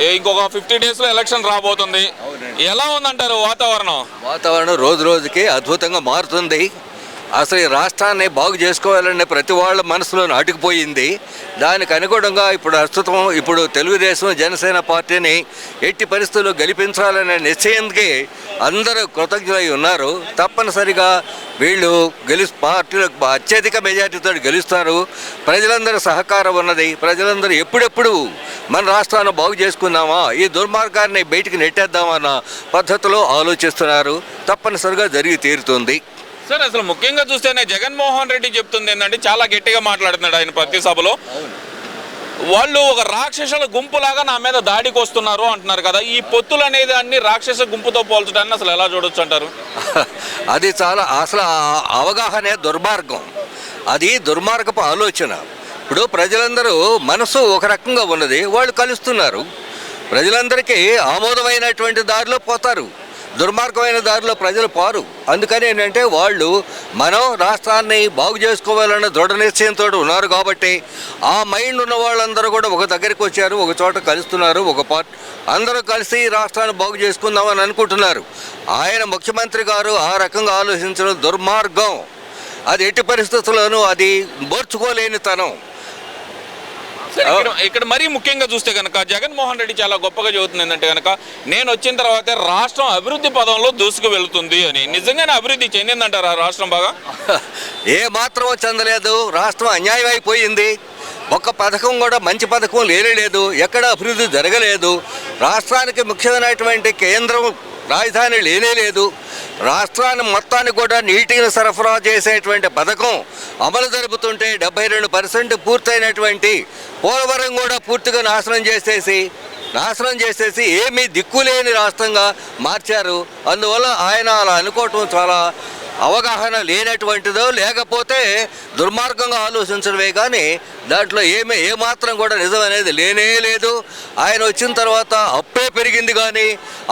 ఇంకొక ఫిఫ్టీ డేస్లో ఎలక్షన్ రాబోతుంది. ఎలా ఉందంటారు వాతావరణం? వాతావరణం రోజు రోజుకి అద్భుతంగా మారుతుంది. అసలు ఈ రాష్ట్రాన్ని బాగు చేసుకోవాలనే ప్రతి వాళ్ళ మనసులో నాటుకుపోయింది. దానికి అనుగుణంగా ఇప్పుడు ప్రస్తుతం ఇప్పుడు తెలుగుదేశం జనసేన పార్టీని ఎట్టి పరిస్థితుల్లో గెలిపించాలనే నిశ్చయంకి అందరూ కృతజ్ఞులై ఉన్నారు. తప్పనిసరిగా వీళ్ళు గెలు పార్టీలో అత్యధిక మెజార్టీతో గెలుస్తారు. ప్రజలందరి సహకారం ఉన్నది. ప్రజలందరూ ఎప్పుడెప్పుడు మన రాష్ట్రాన్ని బాగు చేసుకుందామా? ఈ దుర్మార్గాన్ని బయటికి నెట్టేద్దామన్న పద్ధతిలో ఆలోచిస్తున్నారు. తప్పనిసరిగా జరిగి తీరుతుంది. సార్ అసలు ముఖ్యంగా చూస్తేనే జగన్మోహన్ రెడ్డి చెప్తుంది ఏంటంటే చాలా గట్టిగా మాట్లాడుతున్నాడు ఆయన ప్రతి సభలో. వాళ్ళు ఒక రాక్షసుల గుంపులాగా నా మీద దాడికి వస్తున్నారు అంటున్నారు కదా ఈ పొత్తులు అనేది అన్ని రాక్షస గుంపుతో పోల్చడాన్ని అసలు ఎలా చూడొచ్చు అంటారు? అది చాలా అసలు అవగాహనే దుర్మార్గం. అది దుర్మార్గపు ఆలోచన. ఇప్పుడు ప్రజలందరూ మనసు ఒక రకంగా ఉన్నది వాళ్ళు కలుస్తున్నారు. ప్రజలందరికీ ఆమోదమైనటువంటి దారిలో పోతారు. దుర్మార్గమైన దారిలో ప్రజలు పారు. అందుకని ఏంటంటే వాళ్ళు మనం రాష్ట్రాన్ని బాగు చేసుకోవాలన్న దృఢ నిశ్చయంతో ఉన్నారు కాబట్టి ఆ మైండ్ ఉన్న వాళ్ళందరూ కూడా ఒక దగ్గరికి వచ్చారు ఒక చోట కలుస్తున్నారు ఒక పార్ట్ అందరూ కలిసి రాష్ట్రాన్ని బాగు చేసుకుందామని అనుకుంటున్నారు. ఆయన ముఖ్యమంత్రి గారు ఆ రకంగా ఆలోచించడం దుర్మార్గం. అది ఎట్టి పరిస్థితుల్లోనూ అది మోర్చుకోలేని తనం. ఇక్కడ మరీ ముఖ్యంగా చూస్తే కనుక జగన్మోహన్ రెడ్డి చాలా గొప్పగా చెబుతుంది ఏంటంటే కనుక నేను వచ్చిన తర్వాతే రాష్ట్రం అభివృద్ధి పదంలో దూసుకు వెళ్తుంది అని. నిజంగానే అభివృద్ధి చెందిందంటారా రాష్ట్రం బాగా? ఏ మాత్రం చెందలేదు. రాష్ట్రం అన్యాయం అయిపోయింది. ఒక్క పథకం కూడా మంచి పథకం లేదు. ఎక్కడ అభివృద్ధి జరగలేదు. రాష్ట్రానికి ముఖ్యమైనటువంటి కేంద్రం రాజధాని లేనే లేదు. రాష్ట్రాన్ని మొత్తాన్ని కూడా నీటిని సరఫరా చేసేటువంటి పథకం అమలు జరుపుతుంటే డెబ్బై రెండు పర్సెంట్ పూర్తయినటువంటి పోలవరం కూడా పూర్తిగా నాశనం చేసేసి నాశనం చేసేసి ఏమీ దిక్కులేని రాష్ట్రంగా మార్చారు. అందువల్ల ఆయన అలా అనుకోవటం చాలా అవగాహన లేనటువంటిదో లేకపోతే దుర్మార్గంగా ఆలోచించడమే కానీ దాంట్లో ఏమీ ఏమాత్రం కూడా నిజం అనేది లేనే లేదు. ఆయన వచ్చిన తర్వాత అప్పే పెరిగింది కానీ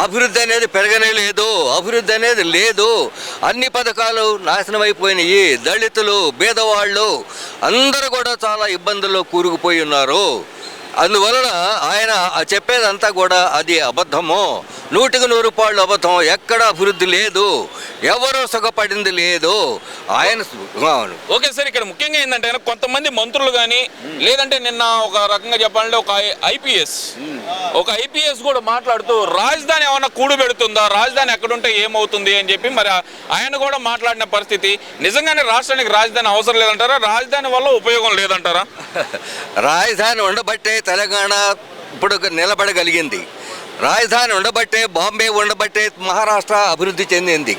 అభివృద్ధి అనేది పెరగనే లేదు అభివృద్ధి అనేది లేదు. అన్ని పథకాలు నాశనం అయిపోయినాయి. దళితులు బీదవాళ్ళు అందరూ కూడా చాలా ఇబ్బందుల్లో కూరుకుపోయి ఉన్నారు. అందువలన ఆయన చెప్పేదంతా కూడా అది అబద్ధము నూటికి నూరు రూపాయలు అబద్ధం ఎక్కడ అభివృద్ధి లేదు. ఎవరూ సుఖపడింది లేదు. ఆయన. ఓకే సార్ ఇక్కడ ముఖ్యంగా ఏంటంటే కొంతమంది మంత్రులు కానీ లేదంటే నిన్న ఒక రకంగా చెప్పాలంటే ఒక ఐపీఎస్. ఒక ఐపీఎస్ కూడా మాట్లాడుతూ రాజధాని ఏమన్నా కూడు పెడుతుందా? రాజధాని ఎక్కడుంటే ఏమవుతుంది అని చెప్పి మరి ఆయన కూడా మాట్లాడిన పరిస్థితి. నిజంగానే రాష్ట్రానికి రాజధాని అవసరం లేదంటారా? రాజధాని వల్ల ఉపయోగం లేదంటారా? రాజధాని ఉండబట్టే తెలంగాణ ఇప్పుడు నిలబడగలిగింది. రాజధాని ఉండబట్టే బాంబే ఉండబట్టే మహారాష్ట్ర అభివృద్ధి చెందింది.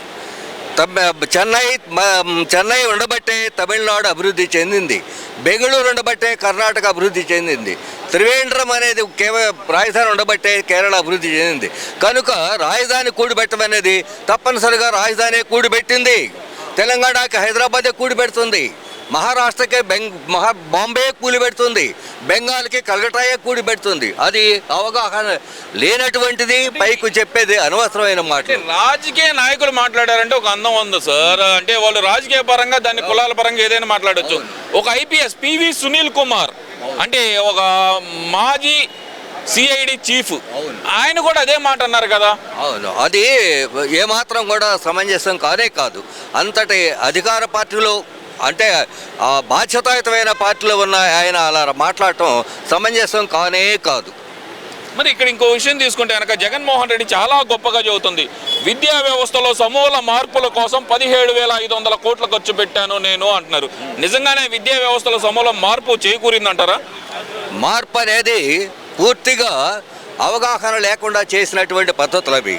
చెన్నై చెన్నై ఉండబట్టే తమిళనాడు అభివృద్ధి చెందింది. బెంగళూరు ఉండబట్టే కర్ణాటక అభివృద్ధి చెందింది. త్రివేంద్రం అనేది కేవలం రాజధాని ఉండబట్టే కేరళ అభివృద్ధి చెందింది. కనుక రాజధాని కూడిపెట్టడం అనేది తప్పనిసరిగా రాజధాని కూడిపెట్టింది తెలంగాణకి హైదరాబాదే కూడిపెడుతుంది మహారాష్ట్రకే బెంగ్ మహా బాంబే కూలి పెడుతుంది. బెంగాల్కి కలకటాయే కూడి పెడుతుంది. అది అవగాహన లేనటువంటిది పైకి చెప్పేది అనవసరమైన మాట రాజకీయ నాయకులు మాట్లాడారంటే ఒక అందం ఉంది సార్. అంటే వాళ్ళు రాజకీయ పరంగా దాన్ని కులాల పరంగా ఏదైనా మాట్లాడొచ్చు. ఒక ఐపీఎస్ పివి సునీల్ కుమార్ అంటే ఒక మాజీ సిఐడి చీఫ్. ఆయన కూడా అదే మాట అన్నారు కదా. అవును. అది ఏమాత్రం కూడా సమంజసం కానే కాదు. అంతటి అధికార పార్టీలో అంటే ఆ బాధ్యతాయుతమైన పార్టీలో ఉన్న ఆయన అలా మాట్లాడటం సమంజసం కానే కాదు. మరి ఇక్కడ ఇంకో విషయం తీసుకుంటే కనుక జగన్మోహన్ రెడ్డి చాలా గొప్పగా చెబుతుంది విద్యా వ్యవస్థలో సమూల మార్పుల కోసం పదిహేడు వేల ఐదు వందల కోట్లు ఖర్చు పెట్టాను నేను అంటున్నారు. నిజంగానే విద్యా వ్యవస్థలో సమూల మార్పు చేకూరిందంటారా? మార్పు అనేది పూర్తిగా అవగాహన లేకుండా చేసినటువంటి పద్ధతులు అవి.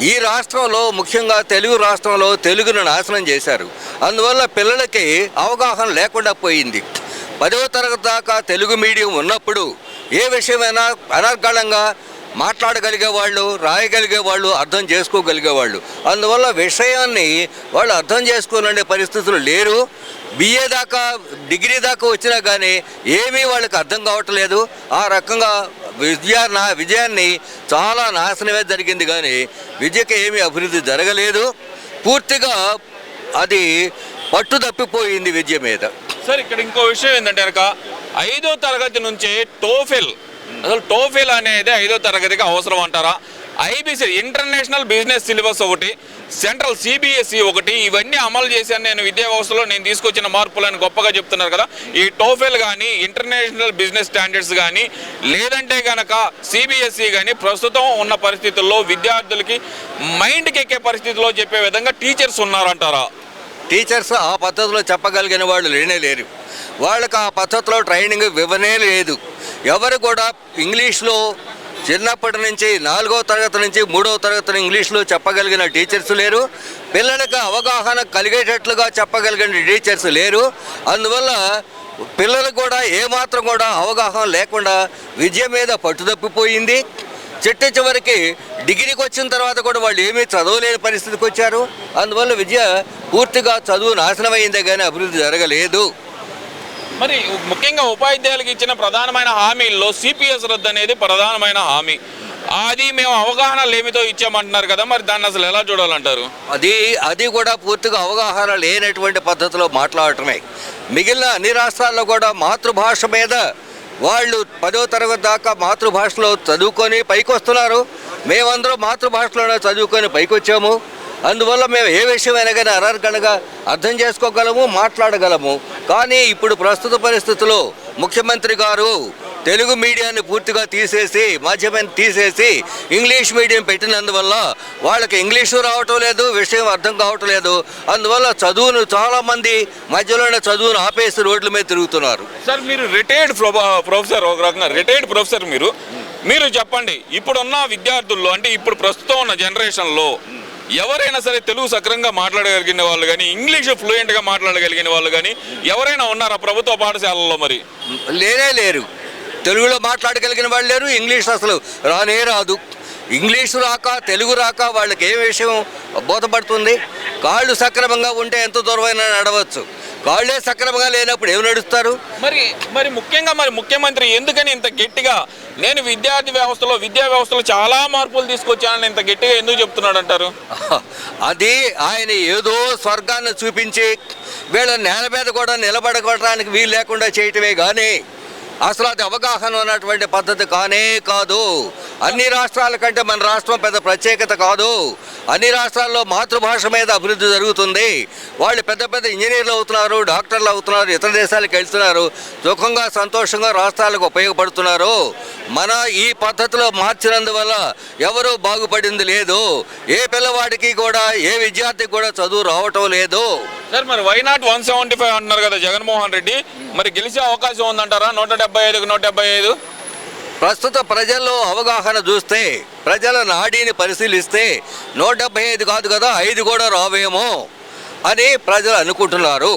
ఈ రాష్ట్రంలో ముఖ్యంగా తెలుగు రాష్ట్రంలో తెలుగును నాశనం చేశారు. అందువల్ల పిల్లలకి అవగాహన లేకుండా పోయింది. పదవ తరగతి దాకా తెలుగు మీడియం ఉన్నప్పుడు ఏ విషయమైనా అనర్గళంగా మాట్లాడగలిగే వాళ్ళు రాయగలిగే వాళ్ళు అర్థం చేసుకోగలిగే వాళ్ళు అందువల్ల విషయాన్ని వాళ్ళు అర్థం చేసుకోనండే పరిస్థితులు లేరు. బిఏ దాకా డిగ్రీ దాకా వచ్చినా కానీ ఏమీ వాళ్ళకి అర్థం కావట్లేదు. ఆ రకంగా విద్యా నా విజయాన్ని చాలా నాశనమే జరిగింది కానీ విద్యకి ఏమీ అభివృద్ధి జరగలేదు. పూర్తిగా అది పట్టు తప్పిపోయింది విద్య మీద. సార్ ఇక్కడ ఇంకో విషయం ఏంటంటే కనుక ఐదో తరగతి నుంచే టోఫెల్ అసలు టోఫిల్ అనేది ఐదో తరగతికి అవసరం అంటారా? ఐబీసీ ఇంటర్నేషనల్ బిజినెస్ సిలబస్ ఒకటి సెంట్రల్ సిబిఎస్ఈ ఒకటి ఇవన్నీ అమలు చేశాను నేను విద్యా వ్యవస్థలో నేను తీసుకొచ్చిన మార్పులను గొప్పగా చెప్తున్నారు కదా. ఈ టోఫెల్ కానీ ఇంటర్నేషనల్ బిజినెస్ స్టాండర్డ్స్ కానీ లేదంటే కనుక సిబిఎస్ఈ కానీ ప్రస్తుతం ఉన్న పరిస్థితుల్లో విద్యార్థులకి మైండ్కి ఎక్కే పరిస్థితిలో చెప్పే విధంగా టీచర్స్ ఉన్నారంటారా? టీచర్స్ ఆ పద్ధతిలో చెప్పగలిగిన వాళ్ళు లేనే లేరు. వాళ్ళకి ఆ పద్ధతిలో ట్రైనింగ్ ఇవ్వనే లేదు. ఎవరు కూడా ఇంగ్లీష్లో చిన్నప్పటి నుంచి నాలుగో తరగతి నుంచి మూడవ తరగతి ఇంగ్లీష్లో చెప్పగలిగిన టీచర్స్ లేరు. పిల్లలకు అవగాహన కలిగేటట్లుగా చెప్పగలిగిన టీచర్స్ లేరు. అందువల్ల పిల్లలకు కూడా ఏమాత్రం కూడా అవగాహన లేకుండా విద్య మీద పట్టుదప్పిపోయింది. చెట్టు చివరికి డిగ్రీకి వచ్చిన తర్వాత కూడా వాళ్ళు ఏమీ చదవలేని పరిస్థితికి వచ్చారు. అందువల్ల విద్య పూర్తిగా చదువు నాశనమైందే కానీ అభివృద్ధి జరగలేదు. మరి ముఖ్యంగా ఉపాధ్యాయులకు ఇచ్చిన ప్రధానమైన హామీల్లో సిపిఎస్ రద్దు అనేది ప్రధానమైన హామీ. అది మేము అవగాహన లేమితో ఇచ్చామంటున్నారు కదా మరి దాన్ని అసలు ఎలా చూడాలంటారు? అది అది కూడా పూర్తిగా అవగాహన లేనటువంటి పద్ధతిలో మాట్లాడటమే. మిగిలిన అన్ని రాష్ట్రాల్లో కూడా మాతృభాష మీద వాళ్ళు పదో తరగతి దాకా మాతృభాషలో చదువుకొని పైకి వస్తున్నారు మేమందరం మాతృభాషలోనే చదువుకొని పైకి వచ్చాము అందువల్ల మేము ఏ విషయమైనా కానీ అనర్గణగా అర్థం చేసుకోగలము మాట్లాడగలము. కానీ ఇప్పుడు ప్రస్తుత పరిస్థితుల్లో ముఖ్యమంత్రి గారు తెలుగు మీడియాన్ని పూర్తిగా తీసేసి మాధ్యమాన్ని తీసేసి ఇంగ్లీష్ మీడియం పెట్టినందువల్ల వాళ్ళకి ఇంగ్లీషు రావటం లేదు విషయం అర్థం కావటం లేదు. అందువల్ల చదువును చాలామంది మధ్యలోనే చదువును ఆపేసి రోడ్ల మీద తిరుగుతున్నారు. సార్ మీరు రిటైర్డ్ ప్రొఫెసర్ ఒక రకంగా రిటైర్డ్ ప్రొఫెసర్ మీరు. మీరు చెప్పండి ఇప్పుడున్న విద్యార్థుల్లో అంటే ఇప్పుడు ప్రస్తుతం ఉన్న జనరేషన్లో ఎవరైనా సరే తెలుగు సక్రంగా మాట్లాడగలిగిన వాళ్ళు కానీ ఇంగ్లీష్ ఫ్లూయెంట్గా మాట్లాడగలిగిన వాళ్ళు కానీ ఎవరైనా ఉన్నారా ప్రభుత్వ పాఠశాలల్లో మరి? లేనే లేరు. తెలుగులో మాట్లాడగలిగిన వాళ్ళు లేరు ఇంగ్లీష్ అసలు రానే రాదు. ఇంగ్లీషు రాక తెలుగు రాక వాళ్ళకి ఏ విషయం బోధపడుతుంది? కాళ్ళు సక్రమంగా ఉంటే ఎంత దూరమైనా నడవచ్చు. కాళ్ళే సక్రమంగా లేనప్పుడు ఏమి నడుస్తారు? మరి మరి ముఖ్యంగా మరి ముఖ్యమంత్రి ఎందుకని ఇంత గట్టిగా నేను విద్యార్థి వ్యవస్థలో విద్యా వ్యవస్థలో చాలా మార్పులు తీసుకొచ్చానని ఇంత గట్టిగా ఎందుకు చెప్తున్నాడు అంటారు? అది ఆయన ఏదో స్వర్గాన్ని చూపించి వీళ్ళ నేల మీద కూడా నిలబడగొట్టడానికి వీలు లేకుండా చేయటమే కానీ అసలు అది అవగాహన ఉన్నటువంటి పద్ధతి కానే కాదు. అన్ని రాష్ట్రాల కంటే మన రాష్ట్రం పెద్ద ప్రత్యేకత కాదు. అన్ని రాష్ట్రాల్లో మాతృభాష మీద అభివృద్ధి జరుగుతుంది. వాళ్ళు పెద్ద పెద్ద ఇంజనీర్లు అవుతున్నారు డాక్టర్లు అవుతున్నారు ఇతర దేశాలకు వెళ్తున్నారు సుఖంగా సంతోషంగా రాష్ట్రాలకు ఉపయోగపడుతున్నారు. మన ఈ పద్ధతిలో మార్చినందువల్ల ఎవరూ బాగుపడింది లేదు. ఏ పిల్లవాడికి కూడా ఏ విద్యార్థికి కూడా చదువు రావటం లేదు. సార్ మరి why not one seventy five అంటున్నారు కదా జగన్మోహన్ రెడ్డి? మరి గెలిచే అవకాశం ఉందంటారా? నూట డెబ్బై ఐదుకు నూట డెబ్బై ఐదు? ప్రస్తుత ప్రజల్లో అవగాహన చూస్తే ప్రజల నాడీని పరిశీలిస్తే నూట డెబ్బై ఐదు కాదు కదా ఐదు కూడా రావేమో అని ప్రజలు అనుకుంటున్నారు.